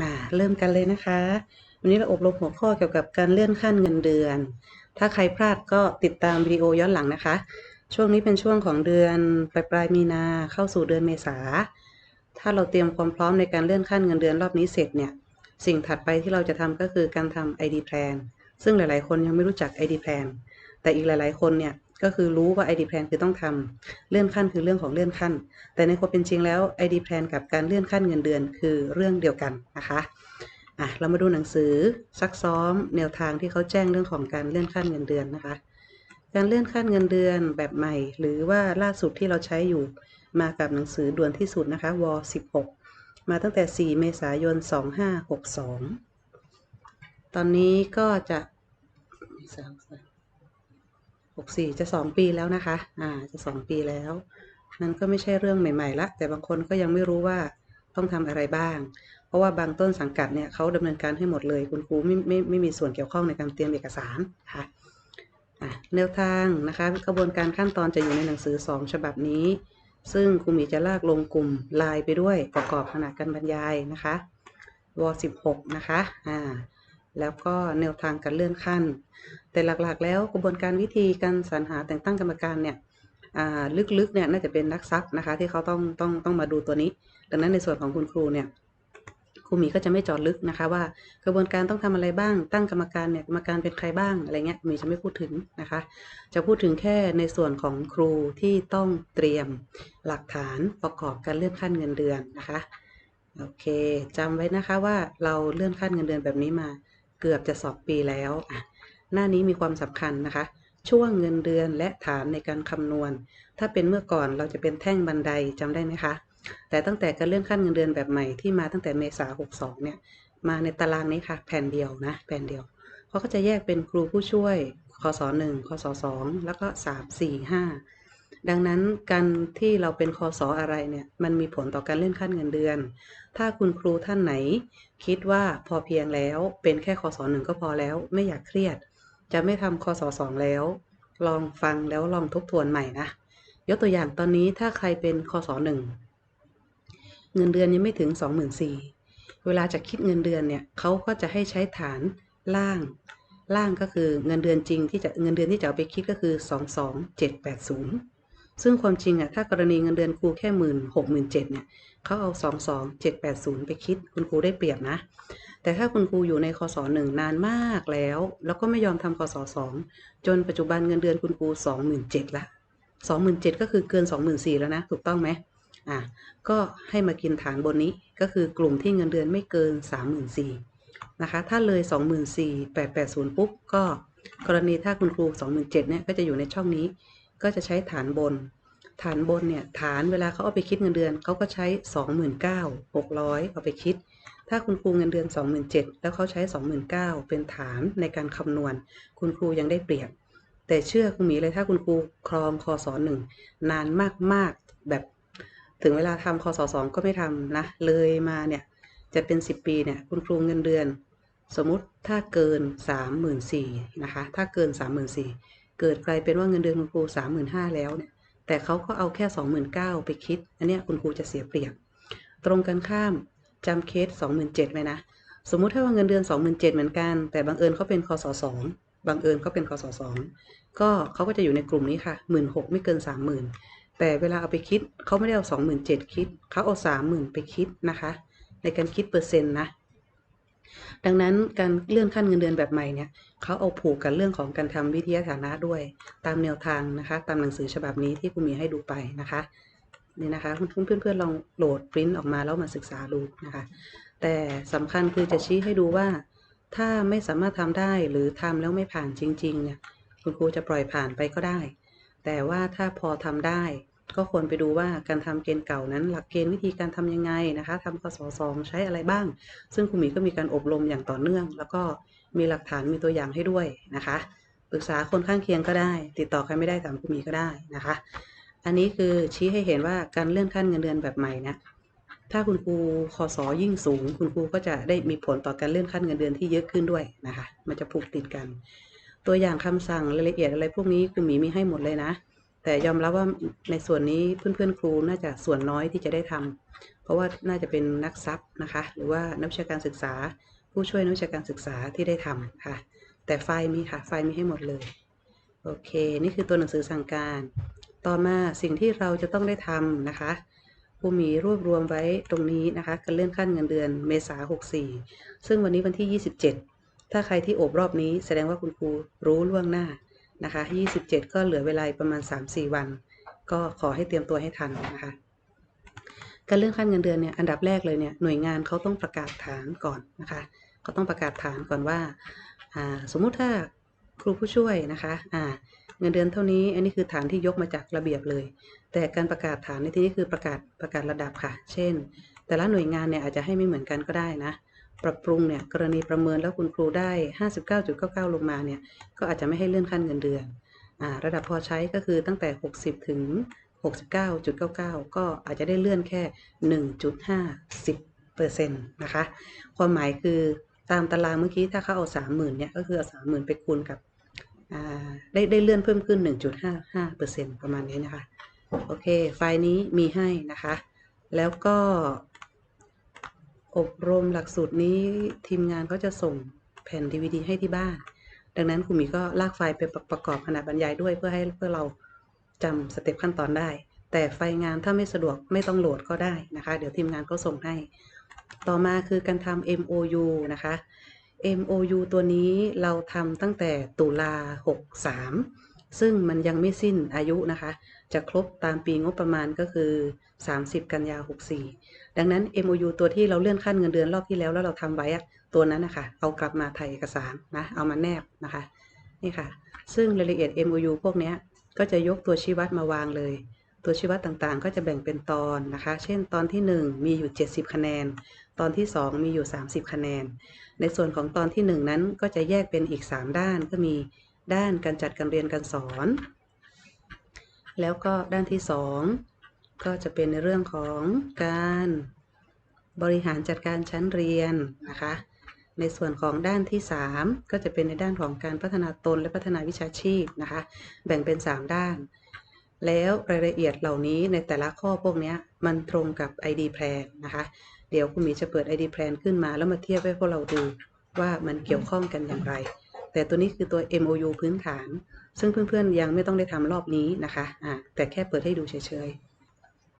มาเริ่มกันเลยนะคะ วันนี้เราอบรมหัวข้อเกี่ยวกับการเลื่อนขั้นเงินเดือน ถ้าใครพลาดก็ติดตามวิดีโอย้อนหลังนะคะ ช่วงนี้เป็นช่วงของเดือนปลายปลายมีนาเข้าสู่เดือนเมษา ถ้าเราเตรียมความพร้อมในการเลื่อนขั้นเงินเดือนรอบนี้เสร็จเนี่ย สิ่งถัดไปที่เราจะทำก็คือการทำ ID plan ซึ่งหลาย ๆ คนยังไม่รู้จัก ID plan แต่อีกหลาย ๆ คนเนี่ย ก็คือรู้ว่า ID plan คือต้องทำเลื่อนขั้นคือเรื่องของเลื่อนขั้น แต่ในความเป็นจริงแล้ว ID plan กับการเลื่อนขั้นเงินเดือนคือเรื่องเดียวกันนะคะอะเรามาดูหนังสือซักซ้อมแนวทางที่เขาแจ้งเรื่องของการเลื่อนขั้นเงินเดือนนะคะ การเลื่อนขั้นเงินเดือนแบบใหม่ หรือว่าล่าสุดที่เราใช้อยู่มากับหนังสือด่วนที่สุดนะคะว16 มาตั้งแต่ 4 เมษายน 2562 ตอนนี้ก็จะ 64จะ2ปีแล้วนะคะ อ่า จะ2ปีแล้ว นั่นก็ไม่ใช่เรื่องใหม่ๆละ แต่บางคนก็ยังไม่รู้ว่าต้องทำอะไรบ้าง เพราะว่าบางต้นสังกัดเนี่ยเขาดำเนินการให้หมดเลย คุณครูไม่ไม่ไม่มีส่วนเกี่ยวข้องในการเตรียมเอกสารค่ะอะแนวทางนะคะกระบวนการขั้นตอนจะอยู่ในหนังสือ 2 ฉบับนี้ ซึ่งครูมีจะลากลงกลุ่มไลน์ไปด้วยประกอบขณะการบรรยายนะคะว16นะคะ อ่า แล้วก็แนวทางการเลื่อนขั้น แต่หลักๆ แล้วกระบวนการวิธีการสรรหาแต่งตั้งกรรมการเนี่ยลึกๆเนี่ยน่าจะเป็นนักทรัพย์นะคะ ที่เขาต้องต้องต้องมาดูตัวนี้ ดังนั้นในส่วนของคุณครูเนี่ยครูมีก็จะไม่จอดลึกนะคะว่ากระบวนการต้องทำอะไรบ้าง ตั้งกรรมการเนี่ยกรรมการเป็นใครบ้างอะไรเงี้ยมีจะไม่พูดถึงนะคะ จะพูดถึงแค่ในส่วนของครูที่ต้องเตรียมหลักฐานประกอบการเลื่อนขั้นเงินเดือนนะคะโอเคจำไว้นะคะว่าเราเลื่อนขั้นเงินเดือนแบบนี้มา เกือบจะสองปีแล้วหน้านี้มีความสำคัญนะคะ ช่วงเงินเดือนและฐานในการคำนวณ ถ้าเป็นเมื่อก่อนเราจะเป็นแท่งบันไดจำได้ไหมคะ แต่ตั้งแต่การเลื่อนขั้นเงินเดือนแบบใหม่ที่มาตั้งแต่เมษา62เนี่ย มาในตารางนี้ค่ะ แผ่นเดียวนะ แผ่นเดียวเขาก็จะแยกเป็นครูผู้ช่วยคศ1คศ2แล้วก็ 3 4 5 ดังนั้นการที่เราเป็นคศอะไรเนี่ยมันมีผลต่อการเลื่อนขั้นเงินเดือน ถ้าคุณครูท่านไหน คิดว่าพอเพียงแล้วเป็นแค่คศหนึ่งก็พอแล้วไม่อยากเครียด จะไม่ทำคศสองแล้ว ลองฟังแล้วลองทบทวนใหม่นะยกตัวอย่างตอนนี้ถ้าใครเป็นคศหนึ่งเงินเดือนยังไม่ถึง 24,000เวลาจะคิดเงินเดือนเนี่ยเขาก็จะให้ใช้ฐานล่าง ล่างก็คือเงินเดือนจริงที่จะเงินเดือนที่จะเอาไปคิดก็คือ 22780 ซึ่งความจริงอะถ้ากรณีเงินเดือนครูแค่หมื่นหกหมื่นเจ็ดเนี่ยเขาเอา22780ไปคิดคุณครูได้เปรียบนะ แต่ถ้าคุณครูอยู่ในคศหนึ่งนานมากแล้ว แล้วก็ไม่ยอมทำคศสองจนปัจจุบันเงินเดือนคุณครู27,000ละ27,000ก็คือเกิน24,000แล้วนะ ถูกต้องไหมอะก็ให้มากินฐานบนนี้ก็คือกลุ่มที่เงินเดือนไม่เกิน34,000นะคะถ้าเลย 24,880 ปุ๊บ ก็กรณีถ้าคุณครู 27,000เนี่ยก็จะอยู่ในช่องนี้ ก็จะใช้ฐานบน ฐานบนเนี่ยฐานเวลาเขาเอาไปคิดเงินเดือนเขาก็ใช้ 29,600 เอาไปคิด ถ้าคุณครูเงินเดือน 27,000 แล้วเขาใช้ 29,000 เป็นฐานในการคำนวณ คุณครูยังได้เปรียบ แต่เชื่อคุณหมีเลยถ้าคุณครูครองคอสอหนึ่งนานมากๆแบบถึงเวลาทำคอสอสองก็ไม่ทำนะ เลยมาเนี่ย จะเป็น 10 ปีเนี่ย คุณครูเงินเดือน สมมติถ้าเกิน 34,000นะคะ ถ้าเกิน 34,000 เกิดกลายเป็นว่าเงินเดือนคุณครู35,000แล้วเนี่ยแต่เขาก็เอาแค่29,000ไปคิด อันเนี้ยคุณครูจะเสียเปรียบ ตรงกันข้ามจำเคส27,000ไหมนะ สมมุติถ้าว่าเงินเดือน27,000เจ็ดเหมือนกัน แต่บังเอิญเขาเป็นคอสอสองบังเอิญเขาเป็นคอสอสองก็เขาก็จะอยู่ในกลุ่มนี้ค่ะ16,000ไม่เกิน30,000แต่เวลาเอาไปคิดเขาไม่ได้เอาสองหมื่นเจ็ดคิดเขาเอาสามหมื่นไปคิดนะคะ ในการคิดเปอร์เซ็นต์นะดังนั้นการเลื่อนขั้นเงินเดือนแบบใหม่เนี่ย เขาเอาผูกกันเรื่องของการทำวิทยาฐานะด้วยตามแนวทางนะคะ ตามหนังสือฉบับนี้ที่คุณมีให้ดูไปนะคะนี่นะคะเพื่อนเพื่อนๆลองโหลดปริ้นออกมาแล้วมาศึกษาดูนะคะ แต่สำคัญคือจะชี้ให้ดูว่า ถ้าไม่สามารถทำได้หรือทำแล้วไม่ผ่านจริง ๆ เนี่ยคุณครูจะปล่อยผ่านไปก็ได้ แต่ว่าถ้าพอทำได้ ก็ควรไปดูว่าการทำเกณฑ์เก่านั้น หลักเกณฑ์วิธีการทำยังไงนะคะทำกสสองใช้อะไรบ้าง ซึ่งครูหมีก็มีการอบรมอย่างต่อเนื่อง แล้วก็ มีหลักฐานมีตัวอย่างให้ด้วยนะคะ ปรึกษาคนข้างเคียงก็ได้ ติดต่อใครไม่ได้ถามครูหมีก็ได้นะคะ อันนี้คือชี้ให้เห็นว่าการเลื่อนขั้นเงินเดือนแบบใหม่นะถ้าคุณครูคอสอยิ่งสูง คุณครูก็จะได้มีผลต่อการเลื่อนขั้นเงินเดือนที่เยอะขึ้นด้วยนะคะ มันจะผูกติดกัน ตัวอย่างคำสั่งรายละเอียดอะไรพวกนี้ครูหมีมีให้หมดเลยนะ แต่ยอมรับว่าในส่วนนี้เพื่อนๆครูน่าจะส่วนน้อยที่จะได้ทำเพราะว่าน่าจะเป็นนักซับนะคะ หรือว่านักวิชาการศึกษา ผู้ช่วยนักวิชาการศึกษาที่ได้ทำค่ะ แต่ไฟล์มีค่ะ ไฟล์มีให้หมดเลย โอเค นี่คือตัวหนังสือสั่งการ ต่อมาสิ่งที่เราจะต้องได้ทำนะคะผู้มีรวบรวมไว้ตรงนี้นะคะการเลื่อนขั้นเงินเดือนเมษา64 ซึ่งวันนี้วันที่ 27 ถ้าใครที่โอบรอบนี้แสดงว่าคุณครูรู้ล่วงหน้านะคะ 27 ก็เหลือเวลาประมาณ 3-4 วัน ก็ขอให้เตรียมตัวให้ทันนะคะ การเลื่อนขั้นเงินเดือนเนี่ยอันดับแรกเลยเนี่ยหน่วยงานเขาต้องประกาศฐานก่อนนะคะเขาต้องประกาศฐานก่อนว่าอ่าสมมุติถ้าครูผู้ช่วยนะคะอ่าเงินเดือนเท่านี้ อันนี้คือฐานที่ยกมาจากระเบียบเลย แต่การประกาศฐานในที่นี้คือประกาศประกาศระดับค่ะ เช่น แต่ละหน่วยงานเนี่ยอาจจะให้ไม่เหมือนกันก็ได้นะปรับปรุงเนี่ยกรณีประเมินแล้วคุณครูได้ 59.99 ลงมาเนี่ยก็อาจจะไม่ให้เลื่อนขั้นเงินเดือนอ่าระดับพอใช้ก็คือตั้งแต่ 60 ถึง 69.99 ก็อาจจะได้เลื่อนแค่ 1.50เปอร์เซ็นต์นะคะ ความหมายคือตามตารางเมื่อกี้ถ้าเขาเอา 30,000เนี่ยก็คือเอา30,000 ไปคูณกับได้ได้เลื่อนเพิ่มขึ้น 1.55เปอร์เซ็นต์ประมาณนี้นะคะ โอเค ไฟล์นี้มีให้นะคะ แล้วก็ อบรมหลักสูตรนี้ทีมงานเขาจะส่งแผ่น DVD ให้ที่บ้าน ดังนั้นครูหมีก็ลากไฟล์ไปประประกอบขณะบรรยายด้วยเพื่อให้เพื่อเรา จำสเต็ปขั้นตอนได้ แต่ไฟล์งานถ้าไม่สะดวกไม่ต้องโหลดก็ได้นะคะ เดี๋ยวทีมงานก็ส่งให้ ต่อมาคือการทำ MOU นะคะ MOU ตัวนี้เราทำตั้งแต่ตุลา 63 ซึ่งมันยังไม่สิ้นอายุนะคะ จะครบตามปีงบประมาณก็คือ 30 กันยา 64 ดังนั้น MOU ตัวที่เราเลื่อนขั้นเงินเดือนรอบที่แล้วแล้วเราทำไว้ตัวนั้นนะคะ เอากลับมาถ่ายเอกสารนะ เอามาแนบนะคะ นี่ค่ะ ซึ่งรายละเอียด MOU พวกนี้ ก็จะยกตัวชี้วัดมาวางเลย ตัวชี้วัดต่างๆ ก็จะแบ่งเป็นตอนนะคะ เช่น ตอนที่ 1 มีอยู่ 70 คะแนน ตอนที่ 2 มีอยู่ 30 คะแนน ในส่วนของตอนที่ 1 นั้นก็จะแยกเป็นอีก 3 ด้านก็มีด้านการจัดการเรียนการสอน แล้วก็ด้านที่ 2 ก็จะเป็นในเรื่องของการบริหารจัดการชั้นเรียนนะคะ ในส่วนของด้านที่ 3 ก็จะเป็นในด้านของการพัฒนาตนและพัฒนาวิชาชีพนะคะ แบ่งเป็น 3 ด้าน แล้วรายละเอียดเหล่านี้ในแต่ละข้อพวกนี้มันตรงกับ ID plan นะคะ เดี๋ยวคุณหมีจะเปิด ID plan ขึ้นมาแล้วมาเทียบให้พวกเราดูว่ามันเกี่ยวข้องกันอย่างไร แต่ตัวนี้คือตัว MOU พื้นฐาน ซึ่งเพื่อนๆยังไม่ต้องได้ทำรอบนี้นะคะอ่าแต่แค่เปิดให้ดูเฉยๆ